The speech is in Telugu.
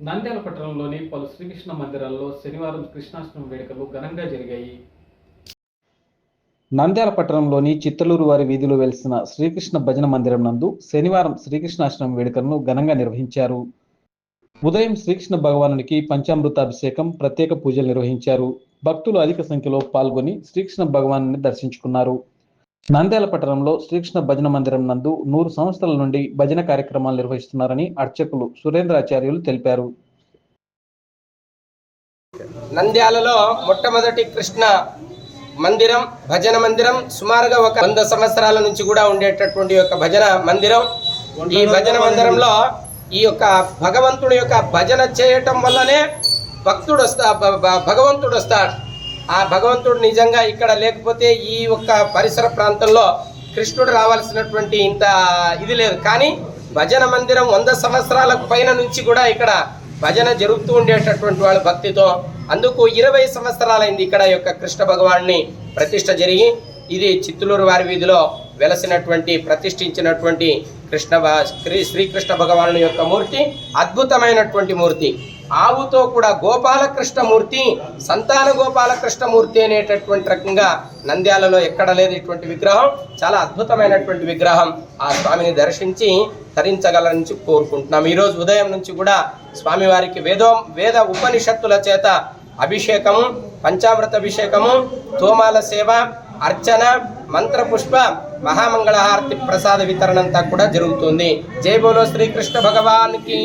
నంద్యాల పట్టణంలోని పలు శ్రీకృష్ణ మందిరాల్లో శనివారం కృష్ణాష్టమి వేడుకలు ఘనంగా జరిగాయి. నంద్యాల పట్టణంలోని చిత్తలూరు వారి వీధిలో వెలిసిన శ్రీకృష్ణ భజన మందిరం నందు శనివారం శ్రీకృష్ణాష్టమి వేడుకలను ఘనంగా నిర్వహించారు. ఉదయం శ్రీకృష్ణ భగవానునికి పంచామృతాభిషేకం ప్రత్యేక పూజలు నిర్వహించారు. భక్తులు అధిక సంఖ్యలో పాల్గొని శ్రీకృష్ణ భగవాను దర్శించుకున్నారు. నంద్యాల పట్టణంలో శ్రీకృష్ణ భజన మందిరం నందు నూరు సంవత్సరాల నుండి భజన కార్యక్రమాలు నిర్వహిస్తున్నారని అర్చకులు సురేంద్రాచార్యులు తెలిపారు. నంద్యాలలో మొట్టమొదటి కృష్ణ మందిరం భజన మందిరం సుమారుగా ఒక వంద సంవత్సరాల నుంచి కూడా ఉండేటటువంటి యొక్క భజన మందిరం. ఈ భజన మందిరంలో ఈ యొక్క భగవంతుడి యొక్క భజన చేయటం వల్లనే భక్తుడు వస్తా భగవంతుడు వస్తాడు. ఆ భగవంతుడు నిజంగా ఇక్కడ లేకపోతే ఈ ఒక్క పరిసర ప్రాంతంలో కృష్ణుడు రావాల్సినటువంటి ఇంత ఇది లేదు. కానీ భజన మందిరం వంద సంవత్సరాల పైన నుంచి కూడా ఇక్కడ భజన జరుగుతూ ఉండేటటువంటి వాళ్ళ భక్తితో అందుకు ఇరవై సంవత్సరాలైంది ఇక్కడ యొక్క కృష్ణ భగవాన్ని ప్రతిష్ట జరిగి ఇది చిత్తూరు వారి వీధిలో వెలసినటువంటి ప్రతిష్ఠించినటువంటి కృష్ణ శ్రీ శ్రీకృష్ణ భగవాను యొక్క మూర్తి అద్భుతమైనటువంటి మూర్తి. ఆవుతో కూడా గోపాలకృష్ణమూర్తి సంతాన గోపాలకృష్ణమూర్తి అనేటటువంటి రకంగా నంద్యాలలో ఎక్కడ లేదు ఇటువంటి విగ్రహం. చాలా అద్భుతమైనటువంటి విగ్రహం. ఆ స్వామిని దర్శించి తరించగలని కోరుకుంటున్నాం. ఈరోజు ఉదయం నుంచి కూడా స్వామివారికి వేదో వేద ఉపనిషత్తుల చేత అభిషేకము పంచామృత అభిషేకము తోమాల సేవ అర్చన మంత్రపుష్ప మహామంగళహారతి ప్రసాద వితరణ అంతా కూడా జరుగుతుంది. జై బోలో శ్రీకృష్ణ భగవాన్కి